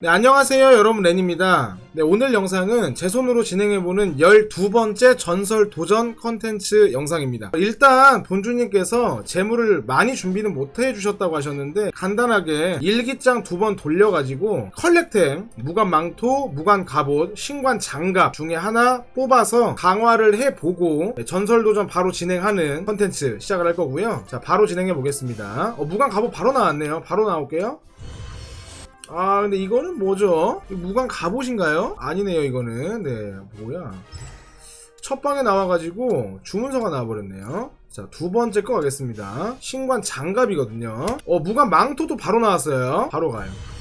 네, 안녕하세요. 여러분 렌입니다. 네, 오늘 영상은 제 손으로 진행해보는 12번째 전설 도전 컨텐츠 영상입니다. 일단 본주님께서 재물을 많이 준비는 못 해주셨다고 하셨는데 간단하게 일기장 두 번 돌려가지고 컬렉템, 무관 망토, 무관 갑옷, 신관 장갑 중에 하나 뽑아서 강화를 해보고 네, 전설 도전 바로 진행하는 컨텐츠 시작을 할 거고요. 자 바로 진행해 보겠습니다. 어, 무관 갑옷 바로 나왔네요. 바로 나올게요 아 근데 이거는 뭐죠? 무관 갑옷인가요? 아니네요 이거는. 네 뭐야. 첫 방에 나와가지고 주문서가 나와버렸네요. 자 두 번째 거 가겠습니다. 신관 장갑이거든요. 어 무관 망토도 바로 나왔어요. 바로 가요. 아,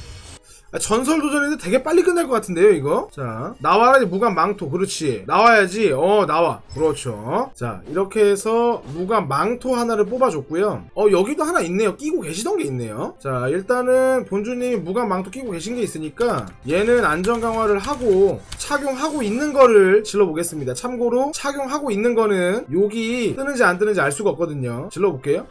전설 도전인데 되게 빨리 끝날 것 같은데요 이거? 자 나와야지 무관 망토. 그렇지. 나와야지. 어 나와. 그렇죠. 자 이렇게 해서 무관 망토 하나를 뽑아줬고요. 어 여기도 하나 있네요. 끼고 계시던 게 있네요. 자 일단은 본주님이 무관 망토 끼고 계신 게 있으니까 얘는 안전 강화를 하고 착용하고 있는 거를 질러 보겠습니다. 참고로 착용하고 있는 거는 여기 뜨는지 안 뜨는지 알 수가 없거든요. 질러 볼게요.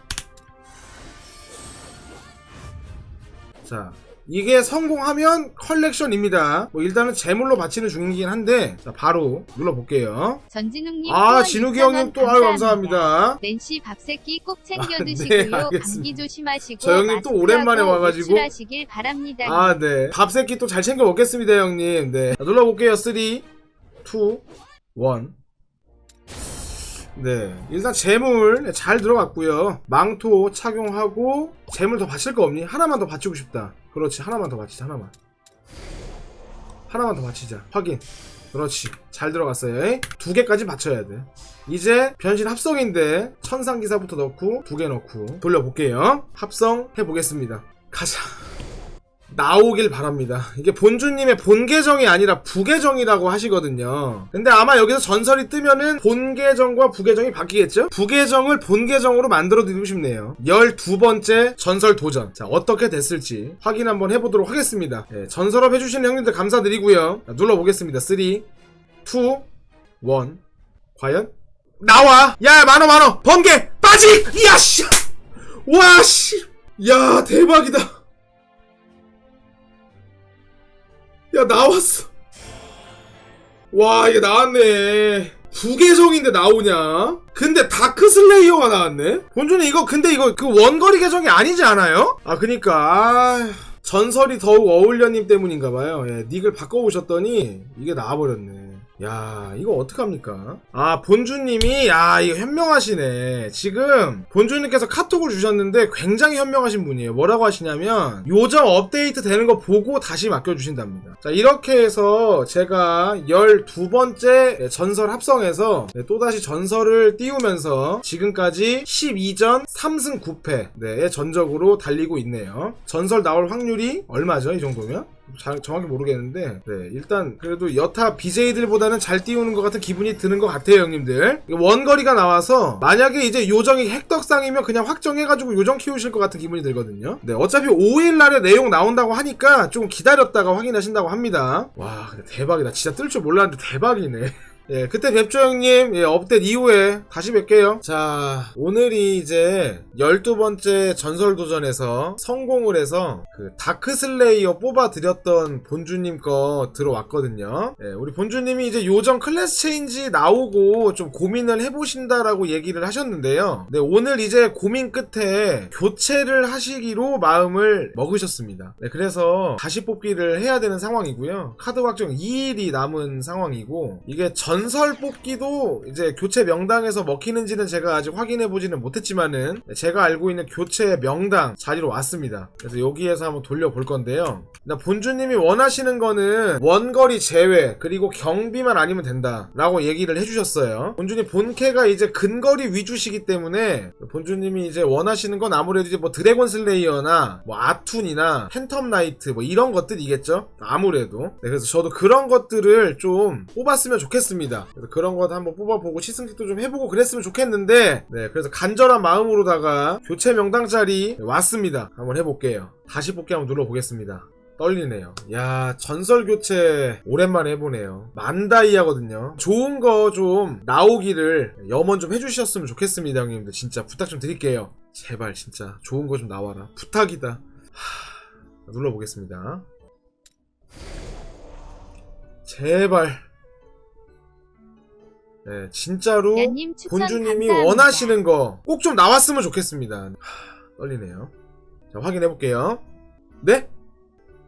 자 이게 성공하면 컬렉션입니다. 뭐 일단은 제물로 바치는 중이긴 한데 자 바로 눌러볼게요. 전진웅님 아 진욱이 2,000원 형님 또 아유 감사합니다. 낸시 밥새끼 꼭 챙겨 아, 네, 드시고요. 감기 조심하시고 저 형님 또 오랜만에 와가지고. 외출하시길 바랍니다. 아 네. 밥새끼 또 잘 챙겨 먹겠습니다 형님. 네. 자, 눌러볼게요. 3, 2, 1. 네. 일단 재물 잘 들어갔고요. 망토 착용하고 재물 더 바칠 거 없니? 하나만 더 바치고 싶다. 그렇지. 하나만 더 바치자. 하나만. 하나만 더 바치자. 확인. 그렇지. 잘 들어갔어요. 두 개까지 받쳐야 돼. 이제 변신 합성인데 천상기사부터 넣고 두 개 넣고 돌려볼게요. 합성 해보겠습니다. 가자. 나오길 바랍니다. 이게 본주님의 본 계정이 아니라 부계정이라고 하시거든요. 근데 아마 여기서 전설이 뜨면은 본 계정과 부계정이 바뀌겠죠? 부계정을 본 계정으로 만들어 드리고 싶네요. 12번째 전설 도전. 자, 어떻게 됐을지 확인 한번 해보도록 하겠습니다. 예, 전설업 해주시는 형님들 감사드리고요. 자, 눌러보겠습니다. 3, 2, 1. 과연? 나와! 야, 만원, 만원! 번개! 빠지! 이야, 씨! 와, 씨! 야, 대박이다! 야 나왔어. 와 이게 나왔네. 부계정인데 나오냐? 근데 다크슬레이어가 나왔네? 본주는 이거 근데 이거 그 원거리 계정이 아니지 않아요? 아 그니까. 아 전설이 더욱 어울려님 때문인가봐요. 예, 닉을 바꿔오셨더니 이게 나와버렸네 야 이거 어떡합니까? 아 본주님이 야 이거 현명하시네. 지금 본주님께서 카톡을 주셨는데 굉장히 현명하신 분이에요. 뭐라고 하시냐면 요정 업데이트 되는 거 보고 다시 맡겨주신답니다. 자 이렇게 해서 제가 12번째 전설 합성해서 네, 또다시 전설을 띄우면서 지금까지 12전 3승 9패 의 전적으로 달리고 있네요. 전설 나올 확률이 얼마죠 이 정도면? 잘, 정확히 모르겠는데 네, 일단 그래도 여타 BJ들보다는 잘 띄우는 것 같은 기분이 드는 것 같아요 형님들. 원거리가 나와서 만약에 이제 요정이 핵덕상이면 그냥 확정해가지고 요정 키우실 것 같은 기분이 들거든요. 네 어차피 5일날에 내용 나온다고 하니까 조금 기다렸다가 확인하신다고 합니다. 와 대박이다. 진짜 뜰 줄 몰랐는데 대박이네 예, 그때 뵙죠 형님. 예, 업데이트 이후에 다시 뵐게요. 자, 오늘이 이제 12번째 전설 도전에서 성공을 해서 그 다크슬레이어 뽑아드렸던 본주님 거 들어왔거든요. 예, 우리 본주님이 이제 요정 클래스 체인지 나오고 좀 고민을 해보신다라고 얘기를 하셨는데요. 네, 오늘 이제 고민 끝에 교체를 하시기로 마음을 먹으셨습니다. 네, 그래서 다시 뽑기를 해야 되는 상황이고요. 카드 확정 2일이 남은 상황이고 이게 전설 뽑기도 이제 교체 명당에서 먹히는지는 제가 아직 확인해 보지는 못했지만은 제가 알고 있는 교체 명당 자리로 왔습니다. 그래서 여기에서 한번 돌려볼 건데요. 나 본주님이 원하시는 거는 원거리 제외 그리고 경비만 아니면 된다라고 얘기를 해주셨어요. 본주님 본캐가 이제 근거리 위주시기 때문에 본주님이 이제 원하시는 건 아무래도 이제 뭐 드래곤 슬레이어나 뭐 아툰이나 팬텀 나이트 뭐 이런 것들이겠죠. 아무래도 네, 그래서 저도 그런 것들을 좀 뽑았으면 좋겠습니다. 그래서 그런 것 한번 뽑아보고 시승킥도 좀 해보고 그랬으면 좋겠는데 네 그래서 간절한 마음으로다가 교체 명당 자리 왔습니다. 한번 해볼게요. 다시 뽑기 한번 눌러보겠습니다. 떨리네요. 야, 전설 교체 오랜만에 해보네요. 만다이아거든요. 좋은 거 좀 나오기를 염원 좀 해주셨으면 좋겠습니다, 형님들. 진짜 부탁 좀 드릴게요. 제발, 진짜. 좋은 거 좀 나와라. 부탁이다. 하... 눌러보겠습니다. 제발. 네, 진짜로 야님 추천 본주님이 감사합니다. 원하시는 거 꼭 좀 나왔으면 좋겠습니다. 하, 떨리네요. 자, 확인해 볼게요. 네?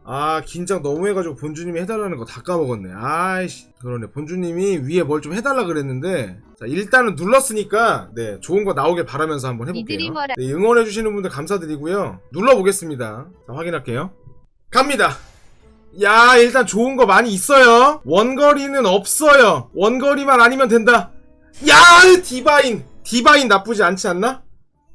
아, 긴장 너무 해가지고 본주님이 해달라는 거 다 까먹었네. 아이씨. 그러네. 본주님이 위에 뭘 좀 해달라 그랬는데. 자, 일단은 눌렀으니까, 네, 좋은 거 나오길 바라면서 한번 해볼게요. 네, 응원해주시는 분들 감사드리고요. 눌러보겠습니다. 자, 확인할게요. 갑니다. 야, 일단 좋은 거 많이 있어요. 원거리는 없어요. 원거리만 아니면 된다. 야, 디바인. 디바인 나쁘지 않지 않나?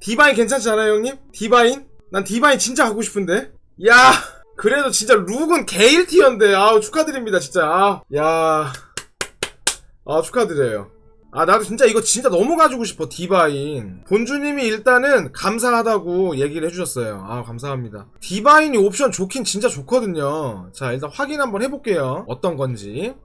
디바인 괜찮지 않아요, 형님? 디바인? 난 디바인 진짜 갖고 싶은데. 야, 그래도 진짜 룩은 개 1티어인데. 아우, 축하드립니다, 진짜. 아, 야. 아, 축하드려요. 아, 나도 진짜 이거 진짜 너무 가지고 싶어, 디바인. 본주님이 일단은 감사하다고 얘기를 해주셨어요. 아, 감사합니다. 디바인이 옵션 좋긴 진짜 좋거든요. 자, 일단 확인 한번 해볼게요. 어떤 건지.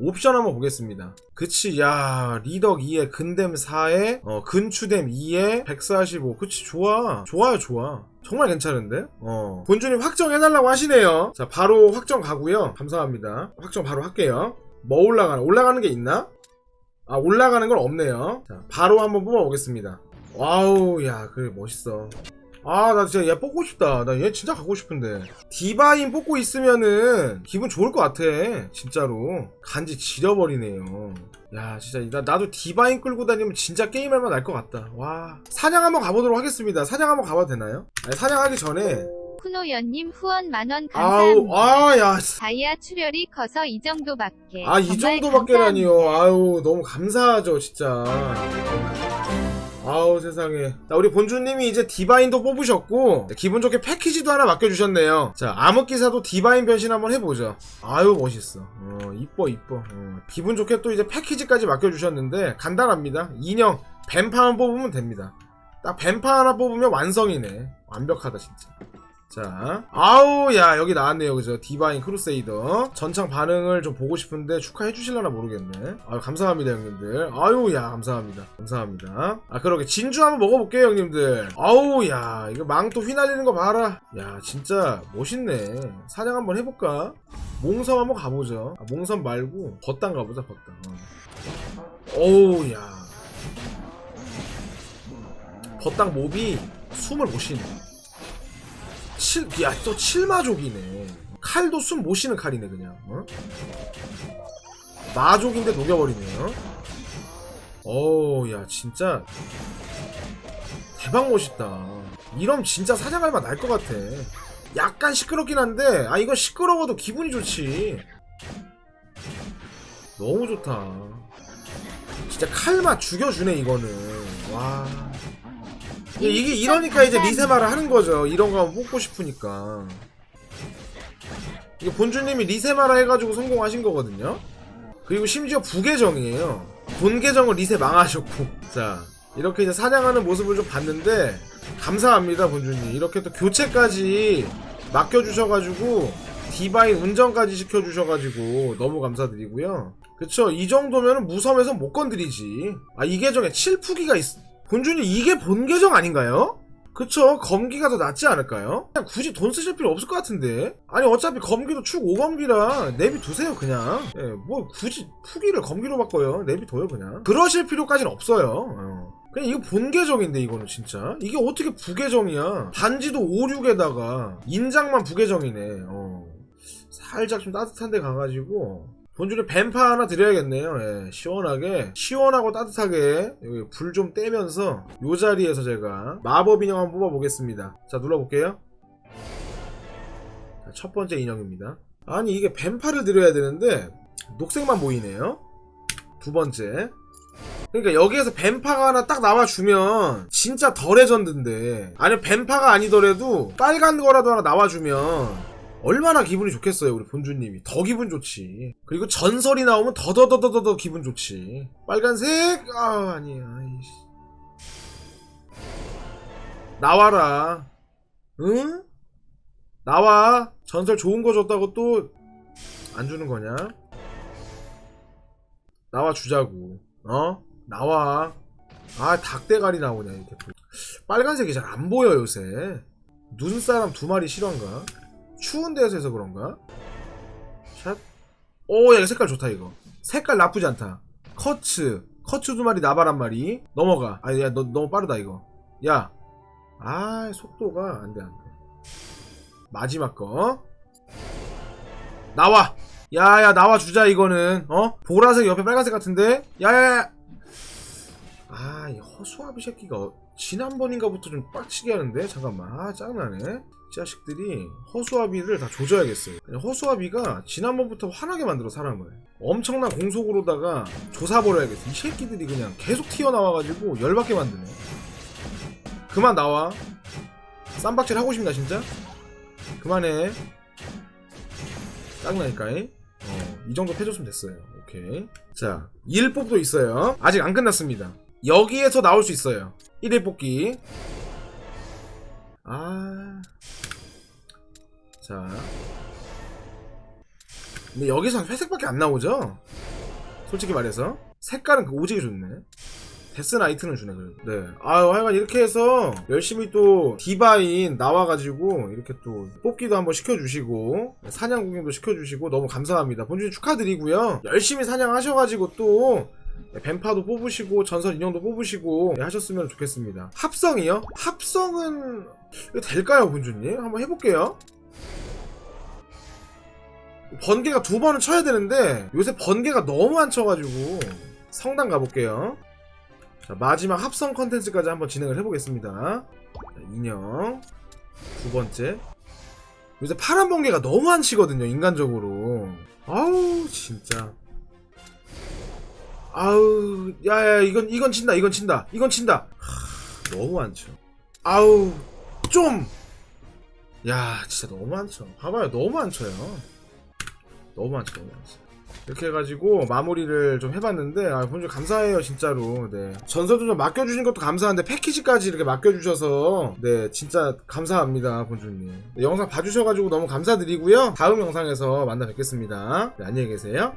옵션 한번 보겠습니다. 그치, 야, 리덕 2에 근댐 4에, 어, 근추댐 2에 145. 그치, 좋아. 좋아요, 좋아. 정말 괜찮은데? 어. 본주님 확정해달라고 하시네요. 자, 바로 확정 가고요. 감사합니다. 확정 바로 할게요. 뭐 올라가나? 올라가는 게 있나? 아, 올라가는 건 없네요. 자, 바로 한번 뽑아보겠습니다. 와우, 야, 그래, 멋있어. 아, 나 진짜 얘 뽑고 싶다. 나 얘 진짜 갖고 싶은데. 디바인 뽑고 있으면은 기분 좋을 것 같아. 진짜로. 간지 지려버리네요. 야, 진짜, 나, 나도 디바인 끌고 다니면 진짜 게임할 맛날것 같다. 와. 사냥 한번 가보도록 하겠습니다. 사냥 한번 가봐도 되나요? 아니, 사냥하기 전에. 쿠노연님 후원 만원 아우, 감사합니다. 아, 야. 다이아 출혈이 커서 이 정도밖에. 아, 이 정도밖에라니요. 아유, 너무 감사하죠, 진짜. 아우, 세상에. 자, 우리 본주님이 이제 디바인도 뽑으셨고, 기분 좋게 패키지도 하나 맡겨주셨네요. 자, 암흑기사도 디바인 변신 한번 해보죠. 아유, 멋있어. 어, 이뻐, 이뻐. 어, 기분 좋게 또 이제 패키지까지 맡겨주셨는데, 간단합니다. 인형, 뱀파만 뽑으면 됩니다. 딱 뱀파 하나 뽑으면 완성이네. 완벽하다, 진짜. 자, 아우, 야, 여기 나왔네요. 그죠? 디바인 크루세이더. 전창 반응을 좀 보고 싶은데 축하해 주실려나 모르겠네. 아유, 감사합니다, 형님들. 아유, 야, 감사합니다. 감사합니다. 아, 그러게. 진주 한번 먹어볼게요, 형님들. 아우, 야, 이거 망토 휘날리는 거 봐라. 야, 진짜 멋있네. 사냥 한번 해볼까? 몽섬 한번 가보죠. 아, 몽섬 말고, 벗당 가보자, 벗당. 어. 어우, 야. 벗당 몹이 숨을 못 쉬네. 7, 야, 또 7마족이네. 칼도 숨 못 쉬는 칼이네, 그냥. 어? 마족인데 녹여버리네요. 어우, 야, 진짜. 대박 멋있다. 이러면 진짜 사냥할 맛날것 같아. 약간 시끄럽긴 한데, 아, 이건 시끄러워도 기분이 좋지. 너무 좋다. 진짜 칼맛 죽여주네, 이거는. 와. 예, 이게, 이러니까 이제 리세마를 하는 거죠. 이런 거 뽑고 싶으니까. 이게 본주님이 리세마라 해가지고 성공하신 거거든요. 그리고 심지어 부계정이에요. 본 계정을 리세 망하셨고. 자, 이렇게 이제 사냥하는 모습을 좀 봤는데, 감사합니다, 본주님. 이렇게 또 교체까지 맡겨주셔가지고, 디바인 운전까지 시켜주셔가지고, 너무 감사드리고요. 그쵸, 이 정도면 무섬에서 못 건드리지. 아, 이 계정에 7푸기가 있, 본준이 이게 본 계정 아닌가요? 그쵸? 검기가 더 낫지 않을까요? 그냥 굳이 돈 쓰실 필요 없을 것 같은데. 아니 어차피 검기도 축 5검기라 내비 두세요 그냥. 예, 뭐 굳이 푸기를 검기로 바꿔요. 내비 둬요 그냥. 그러실 필요까지는 없어요. 어. 그냥 이거 본 계정인데 이거는 진짜. 이게 어떻게 부계정이야? 반지도 5, 6에다가 인장만 부계정이네. 어. 살짝 좀 따뜻한 데 가가지고 본주에 뱀파 하나 드려야겠네요. 예, 시원하게 시원하고 따뜻하게 여기 불 좀 떼면서 요 자리에서 제가 마법 인형 한번 뽑아보겠습니다. 자 눌러볼게요. 자, 첫 번째 인형입니다. 아니 이게 뱀파를 드려야 되는데 녹색만 보이네요. 두 번째. 그러니까 여기에서 뱀파가 하나 딱 나와주면 진짜 덜 레전드인데 아니 뱀파가 아니더라도 빨간 거라도 하나 나와주면 얼마나 기분이 좋겠어요 우리 본주님이. 더 기분 좋지. 그리고 전설이 나오면 더더더더더 기분 좋지. 빨간색? 아 아니야 아이씨. 나와라. 응? 나와. 전설 좋은 거 줬다고 또 안 주는 거냐? 나와 주자고. 어? 나와. 아 닭대가리 나오냐 이렇게. 빨간색이 잘 안 보여 요새. 눈사람 두 마리 실화인가? 추운 데서 해서 그런가? 샷. 오, 야, 이거 색깔 좋다, 이거. 색깔 나쁘지 않다. 커츠. 커츠 두 마리, 나발 한 마리. 넘어가. 아, 야, 너, 너무 빠르다, 이거. 야. 아, 속도가 안 돼, 안 돼. 마지막 거. 나와! 야, 야, 나와 주자, 이거는. 어? 보라색 옆에 빨간색 같은데? 야, 야, 야! 아, 이 허수아비 새끼가 어- 지난번인가부터 좀 빡치게 하는데? 잠깐만. 아, 짜증나네. 이 자식들이 허수아비를 다 조져야겠어요. 허수아비가 지난번부터 화나게 만들어, 사람을. 엄청난 공속으로다가 조사버려야겠어. 이 새끼들이 그냥 계속 튀어나와가지고 열받게 만드네. 그만 나와. 쌈박질 하고 싶나, 진짜? 그만해. 짜증나니까이. 어, 이 정도 패줬으면 됐어요. 오케이. 자, 1뽑도 있어요. 아직 안 끝났습니다. 여기에서 나올 수 있어요. 1일 뽑기. 아. 자. 근데 여기서 회색밖에 안 나오죠? 솔직히 말해서. 색깔은 그 오지게 좋네. 데스 나이트는 주네, 그래도. 네. 아유, 하여간 이렇게 해서 열심히 또 디바인 나와가지고 이렇게 또 뽑기도 한번 시켜주시고 사냥 구경도 시켜주시고 너무 감사합니다. 본주님 축하드리고요. 열심히 사냥하셔가지고 또 뱀파도 뽑으시고 전설 인형도 뽑으시고 네, 하셨으면 좋겠습니다. 합성이요? 합성은 될까요, 본주님? 한번 해볼게요. 번개가 두 번은 쳐야 되는데 요새 번개가 너무 안 쳐가지고 성당 가볼게요. 자, 마지막 합성 컨텐츠까지 한번 진행을 해보겠습니다. 자, 인형 두 번째. 요새 파란 번개가 너무 안 치거든요, 인간적으로. 아우 진짜. 아우 야야 이건 이건 친다 이건 친다 이건 친다 하, 너무 안 쳐. 아우 좀. 야 진짜 너무 안 쳐. 봐봐요 너무 안 쳐요. 너무 안 쳐, 너무 안 쳐. 이렇게 해가지고 마무리를 좀 해봤는데 아 본주 감사해요 진짜로 네 전설도 좀 맡겨주신 것도 감사한데 패키지까지 이렇게 맡겨주셔서 네 진짜 감사합니다 본주님 네, 영상 봐주셔가지고 너무 감사드리고요 다음 영상에서 만나 뵙겠습니다 네, 안녕히 계세요